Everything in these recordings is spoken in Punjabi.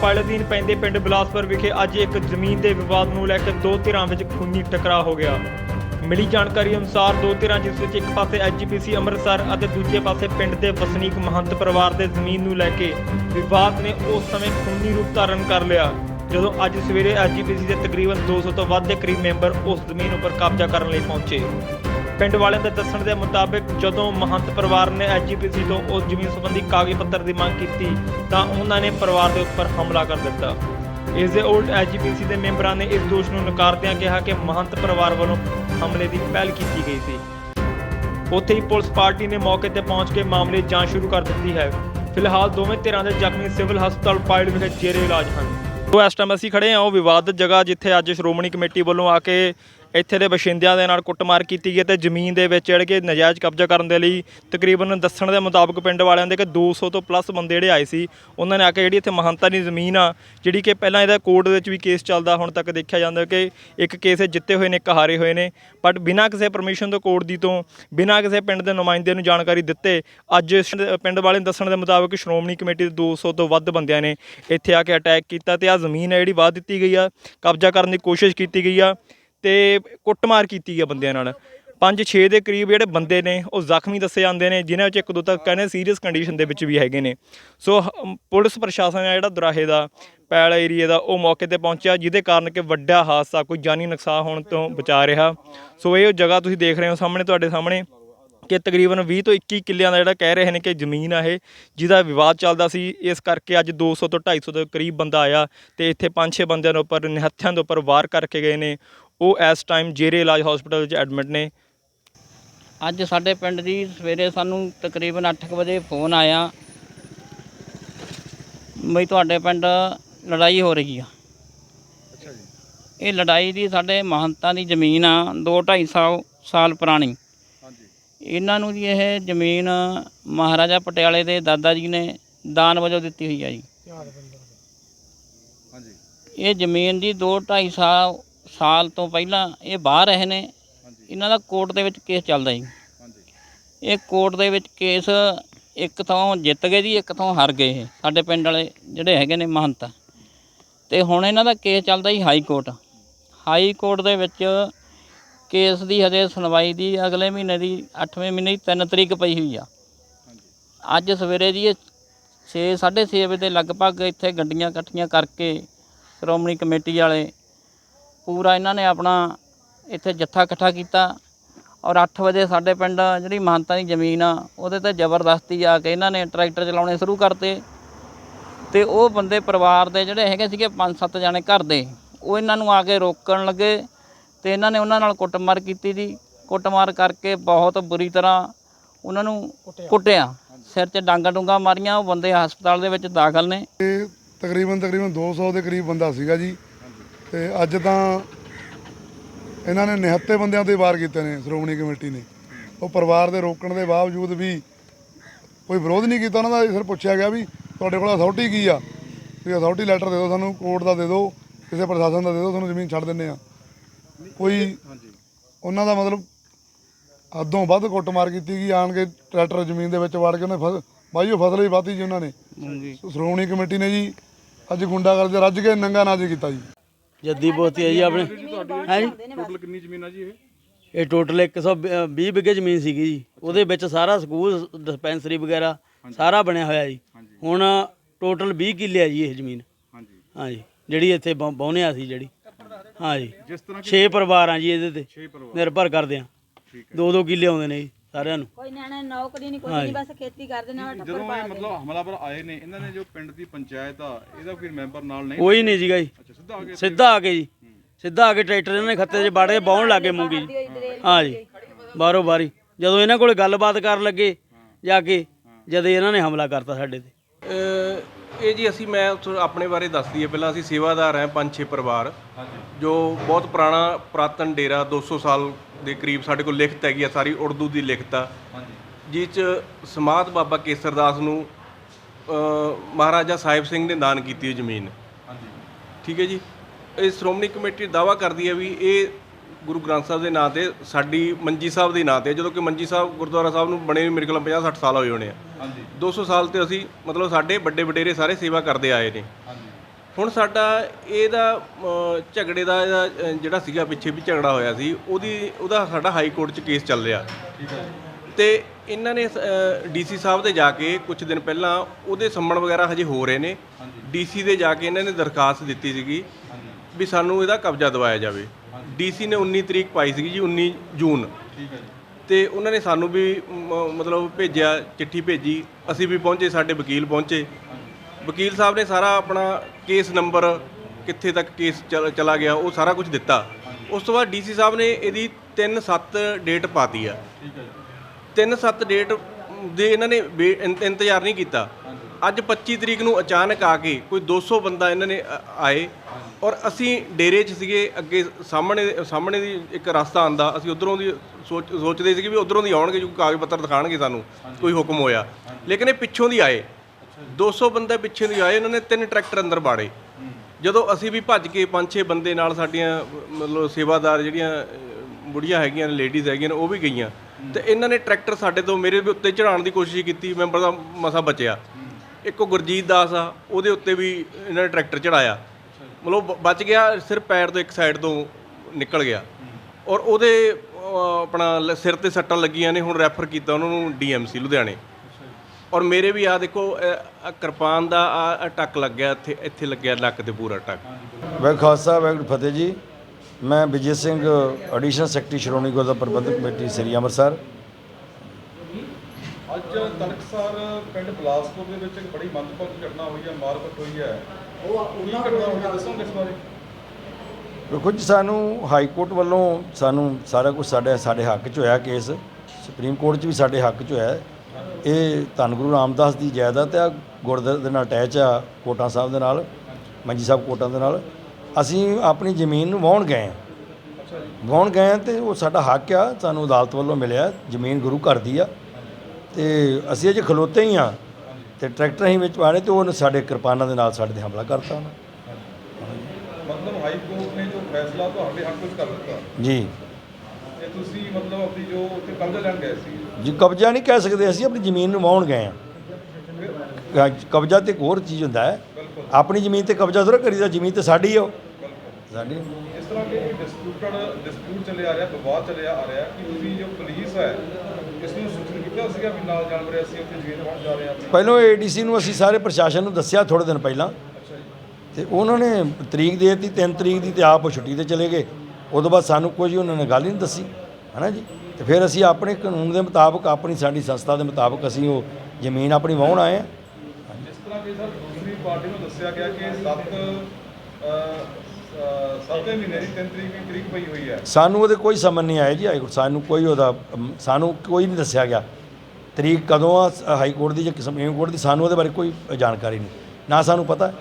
ਪਾਇਲ ਅਧੀਨ ਪੈਂਦੇ ਪਿੰਡ ਬਿਲਾਸਪੁਰ ਵਿਖੇ ਅੱਜ ਇੱਕ ਜ਼ਮੀਨ ਦੇ ਵਿਵਾਦ ਨੂੰ ਲੈ ਕੇ ਦੋ ਧਿਰਾਂ ਵਿੱਚ ਖੂਨੀ ਟਕਰਾਅ ਹੋ ਗਿਆ। ਮਿਲੀ ਜਾਣਕਾਰੀ ਅਨੁਸਾਰ ਦੋ ਧਿਰਾਂ ਜਿਸ ਵਿੱਚ ਇੱਕ ਪਾਸੇ ਐਜੀਪੀਸੀ ਅੰਮ੍ਰਿਤਸਰ ਅਤੇ ਦੂਜੇ ਪਾਸੇ ਪਿੰਡ ਦੇ ਵਸਨੀਕ ਮਹੰਤ ਪਰਿਵਾਰ ਦੇ ਜ਼ਮੀਨ ਨੂੰ ਲੈ ਕੇ ਵਿਵਾਦ ਨੇ ਉਸ ਸਮੇਂ ਖੂਨੀ ਰੂਪ ਧਾਰਨ ਕਰ ਲਿਆ, ਜਦੋਂ ਅੱਜ ਸਵੇਰੇ ਐਜੀਪੀਸੀ ਦੇ ਤਕਰੀਬਨ 200 ਤੋਂ ਵੱਧ ਦੇ ਕਰੀਬ ਮੈਂਬਰ ਉਸ ਜ਼ਮੀਨ ਉੱਪਰ ਕਬਜ਼ਾ ਕਰਨ ਲਈ ਪਹੁੰਚੇ। ਪਿੰਡ ਵਾਲਿਆਂ ਦੇ ਦੱਸਣ ਦੇ ਮੁਤਾਬਕ ਜਦੋਂ ਮਹੰਤ ਪਰਿਵਾਰ ਨੇ ਐਜੀਪੀਸੀ ਤੋਂ ਉਸ ਜ਼ਮੀਨ ਸੰਬੰਧੀ ਕਾਗਜ਼ ਪੱਤਰ ਦੀ ਮੰਗ ਕੀਤੀ, ਤਾਂ ਉਹਨਾਂ ਨੇ ਪਰਿਵਾਰ ਦੇ ਉੱਪਰ ਹਮਲਾ ਕਰ ਦਿੱਤਾ। ਇਸ ਦੇ ਉਲਟ ਐਜੀਪੀਸੀ ਦੇ ਮੈਂਬਰਾਂ ਨੇ ਇਸ ਦੋਸ਼ ਨੂੰ ਨਕਾਰਦਿਆਂ ਕਿਹਾ ਕਿ ਮਹੰਤ ਪਰਿਵਾਰ ਵੱਲੋਂ ਹਮਲੇ ਦੀ ਪਹਿਲ ਕੀਤੀ ਗਈ ਸੀ। ਉੱਥੇ ਹੀ ਪੁਲਿਸ ਪਾਰਟੀ ਨੇ ਮੌਕੇ ਤੇ ਪਹੁੰਚ ਕੇ ਮਾਮਲੇ ਜਾਂਚ ਸ਼ੁਰੂ ਕਰ ਦਿੱਤੀ ਹੈ। ਫਿਲਹਾਲ ਦੋਵੇਂ ਧਿਰਾਂ ਦੇ ਜ਼ਖਮੀ ਸਿਵਲ ਹਸਪਤਾਲ ਪਾਇਲ ਵਿਖੇ ਜੇਰੇ ਇਲਾਜ ਹਨ। ਤੋਂ ਇਸ ਟਾਈਮ ਅਸੀਂ ਖੜੇ ਹਾਂ ਉਹ ਵਿਵਾਦਤ ਜਗ੍ਹਾ ਜਿੱਥੇ ਅੱਜ ਸ਼੍ਰੋਮਣੀ ਕਮੇਟੀ ਵੱਲੋਂ ਆ ਕੇ ਇੱਥੇ ਦੇ ਬਸ਼ਿੰਦਿਆਂ ਦੇ ਨਾਲ ਕੁੱਟਮਾਰ ਕੀਤੀ ਗਈ ਤੇ ਜ਼ਮੀਨ ਦੇ ਵਿੱਚ ਜਿਹੜੇ ਕਿ ਨਜਾਇਜ਼ ਕਬਜ਼ਾ ਕਰਨ ਦੇ ਲਈ ਤਕਰੀਬਨ ਦੱਸਣ ਦੇ ਮੁਤਾਬਕ ਪਿੰਡ ਵਾਲਿਆਂ ਦੇ ਕਿ 200 ਤੋਂ ਪਲੱਸ ਬੰਦੇ ਜਿਹੜੇ ਆਏ ਸੀ, ਉਹਨਾਂ ਨੇ ਆ ਕੇ ਜਿਹੜੀ ਇੱਥੇ ਮਹੰਤਾਂ ਦੀ ਜ਼ਮੀਨ ਆ, ਜਿਹੜੀ ਕਿ ਪਹਿਲਾਂ ਇਹਦਾ ਕੋਰਟ ਦੇ ਵਿੱਚ ਵੀ ਕੇਸ ਚੱਲਦਾ, ਹੁਣ ਤੱਕ ਦੇਖਿਆ ਜਾਂਦਾ ਕਿ ਇੱਕ ਕੇਸ ਇਹ ਜਿੱਤੇ ਹੋਏ ਨੇ, ਇੱਕ ਹਾਰੇ ਹੋਏ ਨੇ। ਬਟ ਬਿਨਾਂ ਕਿਸੇ ਪਰਮਿਸ਼ਨ ਤੋਂ ਕੋਰਟ ਦੀ ਤੋਂ, ਬਿਨਾਂ ਕਿਸੇ ਪਿੰਡ ਦੇ ਨੁਮਾਇੰਦੇ ਨੂੰ ਜਾਣਕਾਰੀ ਦਿੱਤੇ, ਅੱਜ ਪਿੰਡ ਵਾਲੇ ਦੱਸਣ ਦੇ ਮੁਤਾਬਕ ਸ਼੍ਰੋਮਣੀ ਕਮੇਟੀ ਦੇ 200 ਤੋਂ ਵੱਧ ਬੰਦਿਆਂ ਨੇ ਇੱਥੇ ਆ ਕੇ ਅਟੈਕ ਕੀਤਾ ਤੇ ਆ ਜ਼ਮੀਨ ਹੈ ਜਿਹੜੀ ਵਾਹ ਦਿੱਤੀ ਗਈ ਆ, ਕਬਜ਼ਾ ਕਰਨ ਦੀ ਕੋਸ਼ਿਸ਼ ਕੀਤੀ ਗਈ ਆ। ਤੇ ਕੁੱਟਮਾਰ ਕੀਤੀ ਹੈ ਬੰਦਿਆਂ ਨਾਲ। 5-6 ਦੇ ਕਰੀਬ ਜਿਹੜੇ ਬੰਦੇ ਨੇ, ਉਹ ਜ਼ਖਮੀ ਦੱਸੇ ਜਾਂਦੇ ਨੇ, ਜਿਨ੍ਹਾਂ ਵਿੱਚ ਇੱਕ ਦੋ ਤਾਂ ਕਹਿੰਦੇ ਸੀਰੀਅਸ ਕੰਡੀਸ਼ਨ ਦੇ ਵਿੱਚ ਵੀ ਹੈਗੇ ਨੇ। ਸੋ ਹ- ਪੁਲਿਸ ਪ੍ਰਸ਼ਾਸਨ ਆ ਜਿਹੜਾ ਦੁਰਾਹੇ ਦਾ, ਪੈਲ ਏਰੀਏ ਦਾ, ਉਹ ਮੌਕੇ ਤੇ ਪਹੁੰਚਿਆ, ਜਿਹਦੇ ਕਾਰਨ ਕਿ ਵੱਡਾ ਹਾਦਸਾ, ਕੋਈ ਜਾਨੀ ਨੁਕਸਾਨ ਹੋਣ ਤੋਂ ਬਚਾ ਰਿਹਾ। ਸੋ ਇਹ ਉਹ ਜਗ੍ਹਾ ਤੁਸੀਂ ਦੇਖ ਰਹੇ ਹੋ ਸਾਹਮਣੇ, ਤੁਹਾਡੇ ਸਾਹਮਣੇ, ਕਿ ਤਕਰੀਬਨ 20 ਤੋਂ 21 ਕਿੱਲਿਆਂ ਦਾ ਜਿਹੜਾ ਕਹਿ ਰਹੇ ਨੇ ਕਿ ਜ਼ਮੀਨ ਆ ਇਹ, ਜਿਹਦਾ ਵਿਵਾਦ ਚੱਲਦਾ ਸੀ। ਇਸ ਕਰਕੇ ਅੱਜ 200 ਤੋਂ 250 ਦੇ ਕਰੀਬ ਬੰਦਾ ਆਇਆ ਤੇ ਇੱਥੇ 5-6 ਬੰਦਿਆਂ ਦੇ ਉੱਪਰ, ਨਿਹੱਥਿਆਂ ਦੇ ਉੱਪਰ ਵਾਰ ਕਰਕੇ ਗਏ ਨੇ। ਉਹ ਇਸ ਟਾਈਮ ਜੇਰੇ ਇਲਾਜ ਹਸਪੀਟਲ ਵਿੱਚ ਐਡਮਿਟ ਨੇ। ਅੱਜ ਸਾਡੇ ਪਿੰਡ ਦੀ ਸਵੇਰੇ ਸਾਨੂੰ ਤਕਰੀਬਨ 8:00 ਵਜੇ ਫੋਨ ਆਇਆ ਵੀ ਤੁਹਾਡੇ ਪਿੰਡ ਲੜਾਈ ਹੋ ਰਹੀ ਆ। ਅੱਛਾ ਜੀ। ਇਹ ਲੜਾਈ ਦੀ ਸਾਡੇ ਮਹੰਤਾਂ ਦੀ ਜ਼ਮੀਨ ਆ 2-2.5 ਸਾਲ ਸਾਲ ਪੁਰਾਣੀ। ਹਾਂਜੀ। ਇਹਨਾਂ ਨੂੰ ਜੀ ਇਹ ਜ਼ਮੀਨ ਮਹਾਰਾਜਾ ਪਟਿਆਲੇ ਦੇ ਦਾਦਾ ਜੀ ਨੇ ਦਾਨ ਵਜੋਂ ਦਿੱਤੀ ਹੋਈ ਆ ਜੀ। ਹਾਂਜੀ। ਇਹ ਜ਼ਮੀਨ ਜੀ 2-2.5 ਸਾਲ ਤੋਂ ਪਹਿਲਾਂ ਇਹ ਬਾਹਰ ਰਹੇ ਨੇ। ਇਹਨਾਂ ਦਾ ਕੋਰਟ ਦੇ ਵਿੱਚ ਕੇਸ ਚੱਲਦਾ ਜੀ। ਹਾਂਜੀ। ਇਹ ਕੋਰਟ ਦੇ ਵਿੱਚ ਕੇਸ ਇੱਕ ਥਾਂ ਜਿੱਤ ਗਏ ਜੀ ਇੱਕ ਥਾਂ ਹਾਰ ਗਏ ਸਾਡੇ ਪਿੰਡ ਵਾਲੇ ਜਿਹੜੇ ਹੈਗੇ ਨੇ ਮਹੰਤ। ਤੇ ਹੁਣ ਇਹਨਾਂ ਦਾ ਕੇਸ ਚੱਲਦਾ ਜੀ ਹਾਈ ਕੋਰਟ। ਹਾਈ ਕੋਰਟ ਦੇ ਵਿੱਚ ਕੇਸ ਦੀ ਹਜੇ ਸੁਣਵਾਈ ਦੀ ਅਗਲੇ ਮਹੀਨੇ ਦੀ 8ਵੇਂ ਮਹੀਨੇ ਦੀ 3 ਤਰੀਕ ਪਈ ਹੋਈ ਆ। ਅੱਜ ਸਵੇਰੇ ਜੀ ਇਹ 6 6:30 ਵਜੇ ਦੇ ਲਗਭਗ ਇੱਥੇ ਗੱਡੀਆਂ ਇਕੱਠੀਆਂ ਕਰਕੇ ਸ਼੍ਰੋਮਣੀ ਕਮੇਟੀ ਵਾਲੇ ਪੂਰਾ ਇਹਨਾਂ ਨੇ ਆਪਣਾ ਇੱਥੇ ਜੱਥਾ ਇਕੱਠਾ ਕੀਤਾ ਔਰ 8 ਵਜੇ ਸਾਡੇ ਪਿੰਡ ਜਿਹੜੀ ਮਹੰਤਾਂ ਦੀ ਜ਼ਮੀਨ ਆ ਉਹਦੇ ਤੇ ਜ਼ਬਰਦਸਤੀ ਆ ਕੇ ਇਹਨਾਂ ਨੇ ਟਰੈਕਟਰ ਚਲਾਉਣੇ ਸ਼ੁਰੂ ਕਰਤੇ ਤੇ ਉਹ ਬੰਦੇ ਪਰਿਵਾਰ ਦੇ ਜਿਹੜੇ ਹੈਗੇ ਸੀਗੇ 5-7 ਜਾਣੇ ਘਰ ਦੇ ਉਹ ਇਹਨਾਂ ਨੂੰ ਆ ਕੇ ਰੋਕਣ ਲੱਗੇ ਤੇ ਇਹਨਾਂ ਨੇ ਉਹਨਾਂ ਨਾਲ ਕੁੱਟਮਾਰ ਕੀਤੀ ਜੀ। ਕੁੱਟਮਾਰ ਕਰਕੇ ਬਹੁਤ ਬੁਰੀ ਤਰ੍ਹਾਂ ਉਹਨਾਂ ਨੂੰ ਕੁੱਟਿਆ। ਸਿਰ 'ਚ ਡਾਂਗਾ ਡੂੰਗਾ ਮਾਰੀਆਂ ਉਹ ਬੰਦੇ ਹਸਪਤਾਲ ਦੇ ਵਿੱਚ ਦਾਖਲ ਨੇ। ਤਕਰੀਬਨ ਤਕਰੀਬਨ 200 ਦੇ ਕਰੀਬ ਬੰਦਾ ਸੀਗਾ ਜੀ। ਤੇ ਅੱਜ ਤਾਂ ਇਹਨਾਂ ਨੇ ਨਿਹੱਤੇ ਬੰਦਿਆਂ ਤੇ ਵਾਰ ਕੀਤੇ ਨੇ ਸ਼੍ਰੋਮਣੀ ਕਮੇਟੀ ਨੇ। ਉਹ ਪਰਿਵਾਰ ਦੇ ਰੋਕਣ ਦੇ ਬਾਵਜੂਦ ਵੀ ਕੋਈ ਵਿਰੋਧ ਨਹੀਂ ਕੀਤਾ ਉਹਨਾਂ ਦਾ ਸਿਰ ਪੁੱਛਿਆ ਗਿਆ ਵੀ ਤੁਹਾਡੇ ਕੋਲ ਅਥਾਰਟੀ ਕੀ ਆ? ਵੀ ਅਥਾਰਟੀ ਲੈਟਰ ਦੇ ਦਿਓ ਸਾਨੂੰ ਕੋਰਟ ਦਾ ਦੇ ਦਿਓ ਕਿਸੇ ਪ੍ਰਸ਼ਾਸਨ ਦਾ ਦੇ ਦਿਓ ਤੁਹਾਨੂੰ ਜ਼ਮੀਨ ਛੱਡ ਦਿੰਨੇ ਆ। ਕੋਈ ਉਹਨਾਂ ਦਾ ਮਤਲਬ ਹੱਦੋਂ ਵੱਧ ਕੁੱਟਮਾਰ ਕੀਤੀ ਗਈ ਆਣ ਕੇ ਟਰੈਕਟਰ ਜ਼ਮੀਨ ਦੇ ਵਿੱਚ ਵੜ ਕੇ ਉਹਨੇ ਬਾਈ ਉਹ ਫਸਲ ਹੀ ਵਾਤੀ ਜੀ ਉਹਨਾਂ ਨੇ। ਸ਼੍ਰੋਮਣੀ ਕਮੇਟੀ ਨੇ ਜੀ ਅੱਜ ਗੁੰਡਾਗਰਦੀ ਰੱਜ ਕੇ ਨੰਗਾ ਨਾਚ ਕੀਤਾ ਜੀ। ਜੱਦੀ ਬੋਤੀ ਹੈ ਜੀ ਆਪਣੇ। ਹੈ ਜੀ? ਟੋਟਲ ਕਿੰਨੀ ਜ਼ਮੀਨ ਆ ਜੀ ਇਹ? ਇਹ ਟੋਟਲ 120 ਵਿਗੇ ਜ਼ਮੀਨ ਸੀਗੀ ਜੀ। ਉਹਦੇ ਵਿੱਚ ਸਾਰਾ ਸਕੂਲ ਡਿਸਪੈਂਸਰੀ ਵਗੈਰਾ ਸਾਰਾ ਬਣਿਆ ਹੋਇਆ ਜੀ। ਹੁਣ ਟੋਟਲ 20 ਕਿੱਲੇ ਹੈ ਜੀ ਇਹ ਜ਼ਮੀਨ। ਹਾਂਜੀ। ਹਾਂਜੀ ਜਿਹੜੀ ਇੱਥੇ ਵਾਹੁੰਦੇ ਆ ਸੀ ਜਿਹੜੀ। ਹਾਂਜੀ ਜਿਸ ਤਰ੍ਹਾਂ 6 ਪਰਿਵਾਰ ਆ ਜੀ ਇਹਦੇ ਤੇ। 6 ਪਰਿਵਾਰ। ਨਿਰਭਰ ਕਰਦੇ ਆ। ਠੀਕ ਦੋ ਦੋ ਕਿੱਲੇ ਆਉਂਦੇ ਨੇ ਜੀ। ਸਾਰਿਆਂ ਨੂੰ। ਕੋਈ ਨਿਆਣੇ ਨੌਕਰੀ ਨਹੀਂ ਕੋਈ ਨਹੀਂ ਬਸ ਖੇਤੀ ਕਰਦੇ ਨੇ ਟੱਪਰ ਜਦੋਂ ਇਹ ਮਤਲਬ ਹਮਲਾਵਰ ਆਏ ਨੇ ਇਹਨਾਂ ਨੇ ਜੋ ਪਿੰਡ ਦੀ ਪੰਚਾਇਤ ਆ ਇਹਦਾ ਕੋਈ ਮੈਂਬਰ ਨਾਲ ਨਹੀਂ ਕੋਈ ਨਹੀਂ ਸੀਗਾ ਜੀ ਅੱਛਾ ਸਿੱਧਾ ਆ ਕੇ ਸਿੱਧਾ ਆ ਕੇ ਜੀ। ਸਿੱਧਾ ਆ ਕੇ ਟਰੈਕਟਰ ਇਹਨਾਂ ਨੇ ਖੱਤੇ 'ਚ ਬਾੜੇ ਬਾਉਣ ਲੱਗੇ ਮੂੰਗੀ ਜੀ। ਹਾਂ ਜੀ ਬਾਰੋ ਬਾਰੀ ਜਦੋਂ ਇਹਨਾਂ ਕੋਲੇ ਗੱਲਬਾਤ ਕਰਨ ਲੱਗੇ ਜਾ ਕੇ ਜਦ ਇਹਨਾਂ ਨੇ ਹਮਲਾ ਕਰਤਾ ਸਾਡੇ ਤੇ। ਅਹ ਇਹ ਜੀ ਅਸੀਂ ਮੈਂ ਥੋੜ੍ਹਾ ਆਪਣੇ ਬਾਰੇ ਦੱਸ ਦਈਏ। ਪਹਿਲਾਂ ਅਸੀਂ ਸੇਵਾਦਾਰ ਹਾਂ ਪੰਜ ਛੇ ਪਰਿਵਾਰ। ਜੋ ਬਹੁਤ ਪੁਰਾਣਾ ਪੁਰਾਤਨ ਡੇਰਾ 200 ਸਾਲ ਦੇ ਕਰੀਬ ਸਾਡੇ ਕੋਲ ਲਿਖਤ ਹੈਗੀ ਆ ਸਾਰੀ ਉਰਦੂ ਦੀ ਲਿਖਤ ਆ। ਜਿਸ ਚ ਸਮਾਧ ਬਾਬਾ ਕੇਸਰਦਾਸ ਨੂੰ ਮਹਾਰਾਜਾ ਸਾਹਿਬ ਸਿੰਘ ਨੇ ਦਾਨ ਕੀਤੀ ਹੈ ਜ਼ਮੀਨ। ਠੀਕ ਹੈ ਜੀ? ਇਹ ਸ਼੍ਰੋਮਣੀ ਕਮੇਟੀ ਦਾਵਾ ਕਰਦੀ ਹੈ ਵੀ ਇਹ ਗੁਰੂ ਗ੍ਰੰਥ ਸਾਹਿਬ ਦੇ ਨਾਂ ਤੇ ਸਾਡੀ ਮੰਜੀ ਸਾਹਿਬ ਦੇ ਨਾਂ ਤੇ ਹੈ, ਜਦੋਂ ਕਿ ਮੰਜੀ ਸਾਹਿਬ ਗੁਰਦੁਆਰਾ ਸਾਹਿਬ ਨੂੰ ਬਣੇ ਨੂੰ ਮੇਰੇ ਕੋਲ 50 60 ਸਾਲ ਹੋਏ ਹੋਣੇ ਆ। ਹਾਂਜੀ। 200 ਸਾਲ ਤੇ ਅਸੀਂ ਮਤਲਬ ਸਾਡੇ ਵੱਡੇ ਵਡੇਰੇ ਸਾਰੇ ਸੇਵਾ ਕਰਦੇ ਆਏ ਨੇ। ਹੁਣ ਸਾਡਾ ਇਹਦਾ ਝਗੜੇ ਦਾ ਜਿਹੜਾ ਸੀਗਾ ਪਿੱਛੇ ਵੀ ਝਗੜਾ ਹੋਇਆ ਸੀ ਉਹਦੀ ਉਹਦਾ ਸਾਡਾ ਹਾਈ ਕੋਰਟ 'ਚ ਕੇਸ ਚੱਲ ਰਿਹਾ। ਤੇ ਇਹਨਾਂ ਨੇ ਡੀਸੀ ਸਾਹਿਬ ਦੇ ਜਾ ਕੇ ਕੁਝ ਦਿਨ ਪਹਿਲਾਂ ਉਹਦੇ ਸੰਮਣ ਵਗੈਰਾ ਹਜੇ ਹੋ ਰਹੇ ਨੇ। ਡੀਸੀ ਦੇ ਜਾ ਕੇ ਇਹਨਾਂ ਨੇ ਦਰਖਾਸਤ ਦਿੱਤੀ ਸੀਗੀ ਵੀ ਸਾਨੂੰ ਇਹਦਾ ਕਬਜ਼ਾ ਦਿਵਾਇਆ ਜਾਵੇ। ਡੀਸੀ ਨੇ 19 ਤਰੀਕ ਪਾਈ ਸੀਗੀ ਜੀ 19 ਜੂਨ। ਠੀਕ ਹੈ ਜੀ। ਤੇ ਉਹਨਾਂ ਨੇ ਸਾਨੂੰ ਵੀ ਮਤਲਬ ਭੇਜਿਆ ਚਿੱਠੀ ਭੇਜੀ। ਅਸੀਂ ਵੀ ਪਹੁੰਚੇ ਸਾਡੇ ਵਕੀਲ ਪਹੁੰਚੇ। ਵਕੀਲ ਸਾਹਿਬ ਨੇ ਸਾਰਾ ਆਪਣਾ ਕੇਸ ਨੰਬਰ ਕਿੱਥੇ ਤੱਕ ਕੇਸ ਚਲ- ਚਲਾ ਗਿਆ, ਉਹ ਸਾਰਾ ਕੁਝ ਦਿੱਤਾ। ਉਸ ਤੋਂ ਬਾਅਦ ਡੀਸੀ ਸਾਹਿਬ ਨੇ ਇਹਦੀ 3-7 ਡੇਟ ਪਾਤੀ ਆ। ਠੀਕ ਹੈ ਜੀ 3-7 ਡੇਟ ਦੇ ਇਹਨਾਂ ਨੇ ਬੇ- ਇੰ- ਇੰਤਜ਼ਾਰ ਨਹੀਂ ਕੀਤਾ। ਅੱਜ 25 ਤਰੀਕ ਨੂੰ ਅਚਾਨਕ ਆ ਕੇ ਕੋਈ 200 ਬੰਦਾ ਇਹਨਾਂ ਨੇ ਅ- ਆਏ ਔਰ ਅਸੀਂ ਡੇਰੇ 'ਚ ਸੀਗੇ, ਅੱਗੇ ਸਾਹਮਣੇ ਸਾਹਮਣੇ ਦੀ ਇੱਕ ਰਸਤਾ ਆਂਦਾ ਅਸੀਂ ਉਧਰੋਂ ਦੀ ਸੋਚ ਸੋਚਦੇ ਸੀਗੇ ਵੀ ਉਧਰੋਂ ਦੀ ਆਉਣਗੇ ਜੋ ਕਾਗਜ਼ ਪੱਤਰ ਦਿਖਾਣਗੇ ਸਾਨੂੰ, ਕੋਈ ਹੁਕਮ ਹੋਇਆ। ਲੇਕਿਨ ਇਹ ਪਿੱਛੋਂ ਦੀ ਆਏ। 200 ਬੰਦੇ ਪਿੱਛੇ ਦੀ ਆਏ, ਇਹਨਾਂ ਨੇ ਤਿੰਨ ਟਰੈਕਟਰ ਅੰਦਰ ਬਾੜੇ। ਜਦੋਂ ਅਸੀਂ ਵੀ ਭੱਜ ਕੇ ਪੰਜ ਛੇ ਬੰਦੇ ਨਾਲ ਸਾਡੀਆਂ, ਮਤਲਬ ਸੇਵਾਦਾਰ ਜਿਹੜੀਆਂ ਬੁੜੀਆਂ ਹੈਗੀਆਂ ਨੇ ਲੇਡੀਜ਼ ਹੈਗੀਆਂ ਨੇ, ਉਹ ਵੀ ਗਈਆਂ। ਤੇ ਇਹਨਾਂ ਨੇ ਟਰੈਕਟਰ ਸਾਡੇ ਤੋਂ ਮੇਰੇ ਵੀ ਉੱਤੇ ਚੜਾਉਣ ਦੀ ਕੋਸ਼ਿਸ਼ ਕੀਤੀ, ਮੈਂਬਰ ਦਾ ਮਸਾ ਬਚਿਆ। ਇੱਕੋ ਗੁਰਜੀਤ ਦਾਸ ਆ, ਉਹਦੇ ਉੱਤੇ ਵੀ ਇਹਨਾਂ ਨੇ ਟਰੈਕਟਰ ਚੜਾਇਆ ਮਤਲਬ ਬਚ ਗਿਆ, ਸਿਰ ਪੈਰ ਤੋਂ ਇੱਕ ਸਾਈਡ ਤੋਂ ਨਿਕਲ ਗਿਆ। ਔਰ ਉਹਦੇ ਆਪਣਾ ਸਿਰ ਤੇ ਸੱਟਾਂ ਲੱਗੀਆਂ ਨੇ, ਹੁਣ ਰੈਫਰ ਕੀਤਾ ਉਹਨਾਂ ਨੂੰ ਡੀਐਮਸੀ ਲੁਧਿਆਣੇ। ਔਰ ਮੇਰੇ ਵੀ ਆ ਦੇਖੋ ਕਿਰਪਾਨ ਦਾ ਆ ਟੱਕ ਲੱਗਿਆ ਇੱਥੇ ਇੱਥੇ ਲੱਗਿਆ ਲੱਕ ਤੇ ਪੂਰਾ ਟੱਕ। ਵਾਹਿਗੁਰੂ ਖਾਲਸਾ ਵਾਹਿਗੁਰੂ ਫਤਿਹ ਜੀ। ਮੈਂ Vijay Singh additional secretary Shiromani Gurdwara Prabandhak committee Sri Amritsar. ਅੱਜ ਤੜਕਸਾਰ ਪਿੰਡ ਬਲਾਸਪੁਰ ਦੇ ਵਿੱਚ ਇੱਕ ਬੜੀ ਮੰਦਭਾਗੀ ਘਟਨਾ ਹੋਈ ਹੈ ਮਾਰਕਟ ਹੋਈ ਹੈ। ਉਹ ਕੀ ਘਟਨਾ ਹੋਈ ਹੈ? ਦੱਸੋਗੇ ਇਸ ਬਾਰੇ। ਵੇਖੋ ਜੀ ਸਾਨੂੰ ਹਾਈ ਕੋਰਟ ਵੱਲੋਂ ਸਾਨੂੰ ਸਾਰਾ ਕੁਝ ਸਾਡੇ ਸਾਡੇ ਹੱਕ 'ਚ ਹੋਇਆ ਕੇਸ। ਸੁਪਰੀਮ ਕੋਰਟ 'ਚ ਵੀ ਸਾਡੇ ਹੱਕ 'ਚ ਹੋਇਆ। ਇਹ ਧੰਨ ਗੁਰੂ ਰਾਮਦਾਸ ਦੀ ਜਾਇਦਾਦ ਹੈ ਗੁਰਦੁਆਰੇ ਦੇ ਨਾਲ ਅਟੈਚ ਆ ਕੋਟਾਂ ਸਾਹਿਬ ਦੇ ਨਾਲ ਮੰਜੀ ਸਾਹਿਬ ਕੋਟਾਂ ਦੇ ਨਾਲ। ਅਸੀਂ ਆਪਣੀ ਜ਼ਮੀਨ ਨੂੰ ਵਾਹੁਣ ਗਏ ਹਾਂ। ਵਾਹੁਣ ਗਏ ਹਾਂ ਤੇ ਉਹ ਸਾਡਾ ਹੱਕ ਆ ਸਾਨੂੰ ਅਦਾਲਤ ਵੱਲੋਂ ਮਿਲਿਆ ਜ਼ਮੀਨ ਗੁਰੂ ਘਰ ਦੀ ਆ। ਤੇ ਅਸੀਂ ਅਜੇ ਖਲੋਤੇ ਹੀ ਆ ਤੇ ਟਰੈਕਟਰ ਅਸੀਂ ਵਿੱਚ ਵਾੜੇ ਤੇ ਉਹ ਸਾਡੇ ਕਿਰਪਾਨਾਂ ਦੇ ਨਾਲ ਸਾਡੇ ਤੇ ਹਮਲਾ ਕਰਤਾ ਉਹਨਾਂ ਮਤਲਬ ਹਾਈ ਕੋਰਟ ਨੇ ਜੋ ਫੈਸਲਾ ਤੁਹਾਡੇ ਹੱਕ ਵਿੱਚ ਕਰ ਦਿੱਤਾ। ਜੀ ਤੇ ਤੁਸੀਂ ਮਤਲਬ ਆਪਣੀ ਜੋ ਉੱਥੇ ਕਬਜ਼ਾ ਲੈਣ ਗਏ ਸੀ? ਜੀ ਕਬਜ਼ਾ ਨਹੀਂ ਕਹਿ ਸਕਦੇ ਅਸੀਂ ਆਪਣੀ ਜ਼ਮੀਨ ਨੂੰ ਵਾਹੁਣ ਗਏ ਆ ਕਬਜ਼ਾ ਤੇ ਇੱਕ ਹੋਰ ਚੀਜ਼ ਹੁੰਦਾ ਹੈ। ਆਪਣੀ ਜ਼ਮੀਨ ਤੇ ਕਬਜ਼ਾ ਥੋੜਾ ਕਰੀਦਾ ਜ਼ਮੀਨ ਤੇ ਸਾਡੀ ਉਹ। ਸਾਡੀ ਇਸ ਤਰ੍ਹਾਂ ਕਿ ਡਿਸਪਿਊਟਡ ਡਿਸਪਿਊਟ ਚੱਲਿਆ ਆ ਰਿਹਾ ਵਿਵਾਦ ਚੱਲਿਆ ਆ ਰਿਹਾ ਕਿ ਤੁਸੀਂ ਜੋ ਪੁਲਿਸ ਹੈ ਇਸ ਨੂੰ ਸੂਚਿਤ ਕੀਤਾ ਸੀਗਾ ਵੀ ਨਾਲ ਜਾਣ ਰਹੇ ਅਸੀਂ ਉੱਥੇ ਜ਼ਮੀਨ ਪਹੁੰਚ ਜਾ ਰਹੇ ਹਾਂ? ਆਪਣੀ ਪਹਿਲਾਂ ਏਡੀਸੀ ਨੂੰ ਅਸੀਂ ਸਾਰੇ ਪ੍ਰਸ਼ਾਸਨ ਨੂੰ ਦੱਸਿਆ ਥੋੜੇ ਦਿਨ ਪਹਿਲਾਂ। ਤੇ ਉਹਨਾਂ ਨੇ ਤਰੀਕ ਦੇ ਦਿੱਤੀ 3 ਤਰੀਕ ਦੀ ਤੇ ਆਪ ਛੁੱਟੀ ਤੇ ਚਲੇ ਗਏ। ਉਦੋਂ ਬਾਅਦ ਸਾਨੂੰ ਕੋਈ ਉਹਨਾਂ ਨੇ ਗੱਲ ਹੀ ਨਹੀਂ ਦੱਸੀ। ਹਨਾ ਜੀ? ਤੇ ਫਿਰ ਅਸੀਂ ਆਪਣੇ ਕਾਨੂੰਨ ਦੇ ਮੁਤਾਬਕ ਆਪਣੀ ਸਾਡੀ ਸੰਸਥਾ ਦੇ ਮੁਤਾਬਕ ਅਸੀਂ ਉਹ ਜ਼ਮੀਨ ਆਪਣੀ ਵਾਹੁਣ ਆਏ ਆ। ਜਿਸ ਤਰ੍ਹਾਂ ਕਿ ਸਰ ਦੂਸਰੀ ਪਾਰਟੀ ਨੂੰ ਦੱਸਿਆ ਗਿਆ ਕਿ 7 ਸੱਤਵੇਂ ਮਹੀਨੇ ਦੀ 3 ਤਰੀਕ ਦੀ ਤਰੀਕ ਪਈ ਹੋਈ ਹੈ। ਸਾਨੂੰ ਉਹਦੇ ਕੋਈ ਸਮਝ ਨਹੀਂ ਆਇਆ ਜੀ ਹਾਈ ਕੋਰਟ। ਸਾਨੂੰ ਕੋਈ ਉਹਦਾ ਸਾਨੂੰ ਕੋਈ ਨਹੀਂ ਦੱਸਿਆ ਗਿਆ। ਤਰੀਕ ਕਦੋਂ ਆ ਹਾਈ ਕੋਰਟ ਦੀ ਜਾਂ ਸੁਪਰੀਮ ਕੋਰਟ ਦੀ ਸਾਨੂੰ ਉਹਦੇ ਬਾਰੇ ਕੋਈ ਜਾਣਕਾਰੀ ਨਹੀਂ। ਨਾ ਸਾਨੂੰ ਪਤਾ।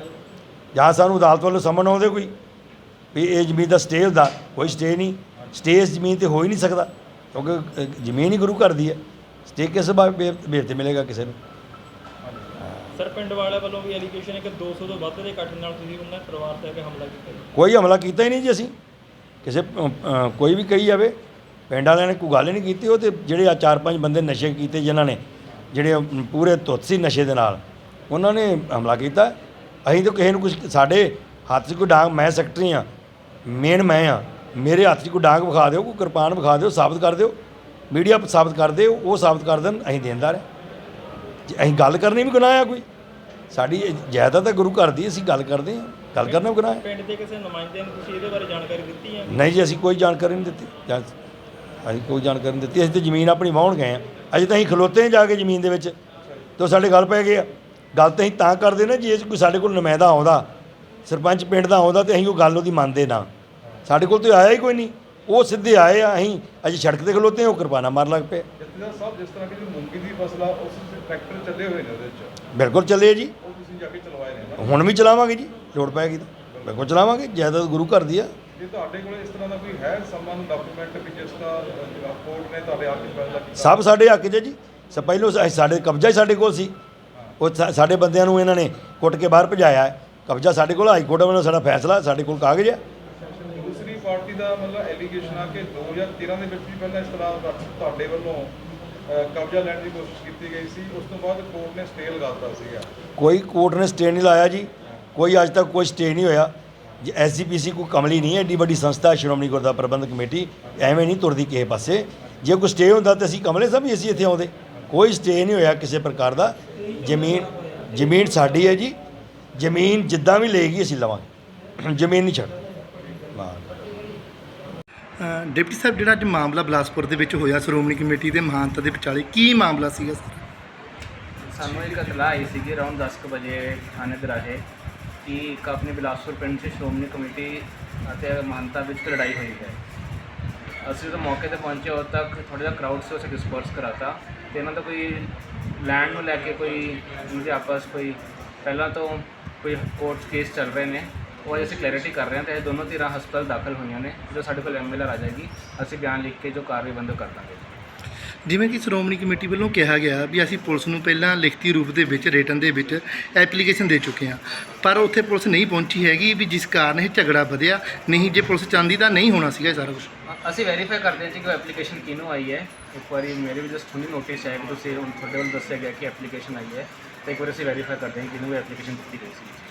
ਜਾਂ ਸਾਨੂੰ ਅਦਾਲਤ ਵੱਲੋਂ ਸਮਨ ਆਉਂਦੇ ਕੋਈ ਵੀ ਇਹ ਜ਼ਮੀਨ ਦਾ ਸਟੇ ਹੁੰਦਾ। ਕੋਈ ਸਟੇ ਨਹੀਂ। ਸਟੇ ਇਸ ਜ਼ਮੀਨ ਤੇ ਹੋ ਹੀ ਨਹੀਂ ਸਕਦਾ ਕਿਉਂਕਿ ਜ਼ਮੀਨ ਹੀ ਗੁਰੂ ਘਰ ਦੀ ਹੈ। ਸਟੇ ਕਿਸ ਬੇਰ ਤੇ ਮਿਲੇਗਾ ਕਿਸੇ ਨੂੰ? ਸਰ ਪਿੰਡ ਵਾਲਿਆਂ ਵੱਲੋਂ ਵੀ ਐਲੀਗੇਸ਼ਨ ਹੈ ਕਿ 200 ਤੋਂ ਵੱਧ ਦੇ ਇਕੱਠ ਨਾਲ ਤੁਸੀਂ ਉਹਨਾਂ ਪਰਿਵਾਰ ਤੇ ਕੇ ਹਮਲਾ ਕੀਤਾ। ਕੋਈ ਹਮਲਾ ਕੀਤਾ ਹੀ ਨਹੀਂ ਜੀ ਅਸੀਂ। ਕਿਸੇ ਕੋਈ ਵੀ ਕਹੀ ਜਾਵੇ ਪਿੰਡ ਵਾਲਿਆਂ ਨੇ ਕੋਈ ਗੱਲ ਨਹੀਂ ਕੀਤੀ ਉਹ ਤੇ ਜਿਹੜੇ ਆ ਚਾਰ ਪੰਜ ਬੰਦੇ ਨਸ਼ੇ ਕੀਤੇ ਜਿਨ੍ਹਾਂ ਨੇ ਜਿਹੜੇ ਪੂਰੇ ਧੁੱਤ ਸੀ ਨਸ਼ੇ ਦੇ ਨਾਲ ਉਹਨਾਂ ਨੇ ਹਮਲਾ ਕੀਤਾ। ਅਸੀਂ ਤਾਂ ਕਿਸੇ ਨੂੰ ਕੁਝ ਸਾਡੇ ਹੱਥ 'ਚ ਕੋਈ ਡਾਂਗ ਮੈਂ ਸੈਕਟਰੀ ਆ ਮੇਨ ਮੈਂ ਆ ਮੇਰੇ ਹੱਥ 'ਚ ਕੋਈ ਡਾਂਗ ਵਿਖਾ ਦਿਓ ਕੋਈ ਕਿਰਪਾਨ ਵਿਖਾ ਦਿਓ ਸਾਬਤ ਕਰ ਦਿਓ। ਮੀਡੀਆ ਸਾਬਤ ਕਰ ਦਿਓ ਉਹ ਸਾਬਤ ਕਰ ਦੇਣ ਅਸੀਂ ਦੇਣਦਾਰ ਹਾਂ। ਜੇ ਅਸੀਂ ਗੱਲ ਕਰਨੀ ਵੀ ਗੁਨਾਹ ਆ ਕੋਈ ਸਾਡੀ ਜਾਇਦਾਦ ਤਾਂ ਗੁਰੂ ਘਰ ਦੀ ਅਸੀਂ ਗੱਲ ਕਰਦੇ ਹਾਂ। ਗੱਲ ਕਰਨਾ ਵੀ ਗੁਨਾਹ ਹੈ। ਪਿੰਡ ਦੇ ਕਿਸੇ ਨੁਮਾਇੰਦੇ ਨੂੰ ਤੁਸੀਂ ਇਹਦੇ ਬਾਰੇ ਜਾਣਕਾਰੀ ਦਿੱਤੀ ਹੈ? ਨਹੀਂ ਜੀ ਅਸੀਂ ਕੋਈ ਜਾਣਕਾਰੀ ਨਹੀਂ ਦਿੱਤੀ। ਅਸੀਂ ਕੋਈ ਜਾਣਕਾਰੀ ਨਹੀਂ ਦਿੱਤੀ ਅਸੀਂ ਤੇ ਜ਼ਮੀਨ ਆਪਣੀ ਵਾਹੁਣ ਗਏ ਆ ਅਜੇ ਤਾਂ ਅਸੀਂ ਖਲੋਤੇ ਹਾਂ ਜਾ ਕੇ ਜ਼ਮੀਨ ਦੇ ਵਿੱਚ ਤੇ ਸਾਡੇ ਗੱਲ ਪੈ ਗਏ ਆ। ਗੱਲ ਤਾਂ ਅਸੀਂ ਤਾਂ ਕਰਦੇ ਨਾ ਜੇ ਕੋਈ ਸਾਡੇ ਕੋਲ ਨੁਮਾਇੰਦਾ ਆਉਂਦਾ ਸਰਪੰਚ ਪਿੰਡ ਦਾ ਆਉਂਦਾ ਤੇ ਅਸੀਂ ਉਹ ਗੱਲ ਉਹਦੀ ਮੰਨਦੇ ਨਾ। ਸਾਡੇ ਕੋਲ ਤੇ ਆਇਆ ਹੀ ਕੋਈ ਨਹੀਂ। ਉਹ ਸਿੱਧੇ ਆਏ ਆ ਅਸੀਂ ਅਜੇ ਸੜਕ ਤੇ ਖਲੋਤੇ ਹਾਂ ਉਹ ਕਿਰਪਾਨਾ ਮਾਰ ਲੱਗ ਪਏ। ਜਥੇਦਾਰ ਸਾਹਿਬ ਜਿਸ ਤਰ੍ਹਾਂ ਕਿ ਮੂੰਗੀ ਦੀ ਫਸਲ ਆ ਉਸ ਟਰੈਕਟਰ ਚੱਲੇ ਹੋਏ ਨੇ ਉਹਦੇ ਵਿੱਚ। ਬਿਲਕੁਲ ਚੱਲੇ ਜੀ। ਉਹ ਤੁਸੀਂ ਜਾ ਕੇ ਚਲਵਾਏ ਨੇ ਨਾ? ਹੁਣ ਵੀ ਚਲਾਵਾਂਗੇ ਜੀ ਲੋੜ ਪੈਗੀ ਤਾਂ। ਬਿਲਕੁਲ ਚਲਾਵਾਂਗੇ ਜਾਇਦਾਦ ਗੁਰੂ ਘਰ ਦੀ ਆ। ਜੇ ਤੁਹਾਡੇ ਕੋਲ ਇਸ ਤਰ੍ਹਾਂ ਦਾ ਕੋਈ ਹੈ ਸਮਾਨ ਡਾਕੂਮੈਂਟ ਵੀ ਜਿਸ ਦਾ ਕੋਰਟ ਨੇ ਤੁਹਾਡੇ ਹੱਥ 'ਚ ਫੈਸਲਾ ਕੀਤਾ? ਸਭ ਸਾਡੇ ਹੱਕ 'ਚ ਜੀ। ਸ ਪਹਿਲੋਂ ਸਾਡੇ ਕਬਜ਼ਾ ਹੀ ਸਾਡੇ ਕੋਲ ਸੀ। ਉਹ ਸਾਡੇ ਬੰਦਿਆਂ ਨੂੰ ਇਹਨਾਂ ਨੇ ਕੁੱਟ ਕੇ ਬਾਹਰ ਭਜਾਇਆ। ਕਬਜ਼ਾ ਸਾਡੇ ਕੋਲ ਹਾਈ ਕੋਰਟ ਵੱਲੋਂ ਸਾਡਾ ਫੈਸਲਾ ਸਾਡੇ ਕੋਲ ਕਾਗਜ਼ ਹੈ ਦਾ ਮਤਲਬ ਐਲੀਗੇਸ਼ਨ ਆ ਕਿ 2013 ਦੇ ਵਿੱਚ ਵੀ ਪਹਿਲਾਂ ਇਸ ਤਰ੍ਹਾਂ ਤੁਹਾਡੇ ਵੱਲੋਂ ਕਬਜ਼ਾ ਲੈਣ ਦੀ ਕੋਸ਼ਿਸ਼ ਕੀਤੀ ਗਈ ਸੀ। ਉਸ ਤੋਂ ਬਾਅਦ ਕੋਰਟ ਨੇ ਸਟੇ ਲਗਾਤਾ ਸੀਗਾ। ਕੋਈ ਕੋਰਟ ਨੇ ਸਟੇ ਨਹੀਂ ਲਾਇਆ ਜੀ। ਕੋਈ ਅੱਜ ਤੱਕ ਕੋਈ ਸਟੇ ਨਹੀਂ ਹੋਇਆ। ਜੇ ਐਸਜੀਪੀਸੀ ਕੋਈ ਕਮਲੀ ਨਹੀਂ ਹੈ, ਏਡੀ ਵੱਡੀ ਸੰਸਥਾ ਸ਼੍ਰੋਮਣੀ ਗੁਰਦੁਆਰਾ ਪ੍ਰਬੰਧਕ ਕਮੇਟੀ, ਐਵੇਂ ਨਹੀਂ ਤੁਰਦੀ ਕਿਸੇ ਪਾਸੇ। ਜੇ ਕੋਈ ਸਟੇ ਹੁੰਦਾ ਤਾਂ ਅਸੀਂ ਕਮਲੇ ਸਭ ਵੀ ਅਸੀਂ ਇੱਥੇ ਆਉਂਦੇ। ਕੋਈ ਸਟੇ ਨਹੀਂ ਹੋਇਆ ਕਿਸੇ ਪ੍ਰਕਾਰ ਦਾ। ਜ਼ਮੀਨ ਜ਼ਮੀਨ ਸਾਡੀ ਹੈ ਜੀ। ਜ਼ਮੀਨ ਜਿੱਦਾਂ ਵੀ ਲਏਗੀ ਅਸੀਂ ਲਵਾਂਗੇ। ਜ਼ਮੀਨ ਨਹੀਂ ਛੱਡ ਡਿਪਟੀ ਸਾਹਿਬ, ਜਿਹੜਾ ਅੱਜ ਮਾਮਲਾ ਬਿਲਾਸਪੁਰ ਦੇ ਵਿੱਚ ਹੋਇਆ, ਸ਼੍ਰੋਮਣੀ ਕਮੇਟੀ ਦੇ ਮਹਾਨਤਾ ਦੇ ਵਿਚਾਲੇ ਕੀ ਮਾਮਲਾ ਸੀਗਾ ਸਰ? ਸਾਨੂੰ ਇੱਕ ਇਤਲਾਹ ਆਈ ਸੀਗੀ ਅਰਾਊਂਡ 10 ਕੁ ਵਜੇ ਥਾਣੇ ਦੇ ਰਾਹੇ ਕਿ ਇੱਕ ਆਪਣੇ ਬਿਲਾਸਪੁਰ ਪਿੰਡ 'ਚ ਸ਼੍ਰੋਮਣੀ ਕਮੇਟੀ ਅਤੇ ਮਾਨਤਾ ਵਿੱਚ ਲੜਾਈ ਹੋਈ ਹੈ। ਅਸੀਂ ਤਾਂ ਮੌਕੇ ਤੇ ਪਹੁੰਚੇ, ਉਦੋਂ ਤੱਕ ਥੋੜ੍ਹਾ ਜਿਹਾ ਕਰਾਊਡ ਸੀ, ਉਸੇ ਡਿਸਪਰਸ ਕਰਾਤਾ। ਤੇ ਇਹਨਾਂ ਦਾ ਕੋਈ ਲੈਂਡ ਨੂੰ ਲੈ ਕੇ ਕੋਈ ਇਹਨਾਂ ਆਪਸ ਕੋਈ, ਪਹਿਲਾਂ ਤੋਂ ਕੋਈ ਕੋਰਟ ਕੇਸ ਚੱਲ ਰਹੇ ਨੇ। ਉਹ ਅਸੀਂ ਕਲੈਰਿਟੀ ਕਰ ਰਹੇ ਹਾਂ ਤੇ ਇਹ ਦੋਨੋਂ ਧਿਰਾਂ ਹਸਪਤਾਲ ਦਾਖਲ ਹੋਈਆਂ ਨੇ ਜੋ ਸਾਡੇ ਕੋਲ ਐਮਐਲਆਰ ਆ ਜਾਏਗੀ ਅਸੀਂ ਬਿਆਨ ਲਿਖ ਕੇ ਜੋ ਕਾਰਵਾਈ ਬੰਦ ਕਰ ਦਾਂਗੇ। ਜਿਵੇਂ ਕਿ ਸ਼੍ਰੋਮਣੀ ਕਮੇਟੀ ਵੱਲੋਂ ਕਿਹਾ ਗਿਆ ਵੀ ਅਸੀਂ ਪੁਲਿਸ ਨੂੰ ਪਹਿਲਾਂ ਲਿਖਤੀ ਰੂਪ ਦੇ ਵਿੱਚ ਰਿਟਨ ਦੇ ਵਿੱਚ ਐਪਲੀਕੇਸ਼ਨ ਦੇ ਚੁੱਕੇ ਹਾਂ। ਪਰ ਉੱਥੇ ਪੁਲਿਸ ਨਹੀਂ ਪਹੁੰਚੀ ਹੈਗੀ ਵੀ ਜਿਸ ਕਾਰਨ ਇਹ ਝਗੜਾ ਵਧਿਆ ਨਹੀਂ ਜੇ ਪੁਲਿਸ ਚਾਹੁੰਦੀ ਤਾਂ ਨਹੀਂ ਹੋਣਾ ਸੀਗਾ ਇਹ ਸਾਰਾ ਕੁਝ ਅਸੀਂ ਵੈਰੀਫਾਈ ਕਰਦੇ ਹਾਂ ਜੀ ਕਿ ਐਪਲੀਕੇਸ਼ਨ ਕਿਹਨੂੰ ਆਈ ਹੈ। ਇੱਕ ਵਾਰੀ ਮੇਰੇ ਵੀ ਜਸਟ ਹੁਣੀ ਨੋਟਿਸ ਆਇਆ ਕਿ ਤੁਸੀਂ ਹੁਣ ਤੁਹਾਡੇ ਵੱਲ ਦੱਸਿਆ ਗਿਆ ਕਿ ਐਪਲੀਕੇਸ਼ਨ ਆਈ ਹੈ। ਤੇ ਇੱਕ ਵਾਰ ਅਸੀਂ ਵੈਰੀਫਾਈ ਕਰਦੇ ਹਾਂ ਕਿ ਕਿਹਨੂੰ ਐਪਲੀਕੇਸ਼ਨ ਦਿੱਤੀ ਗਈ ਸੀ।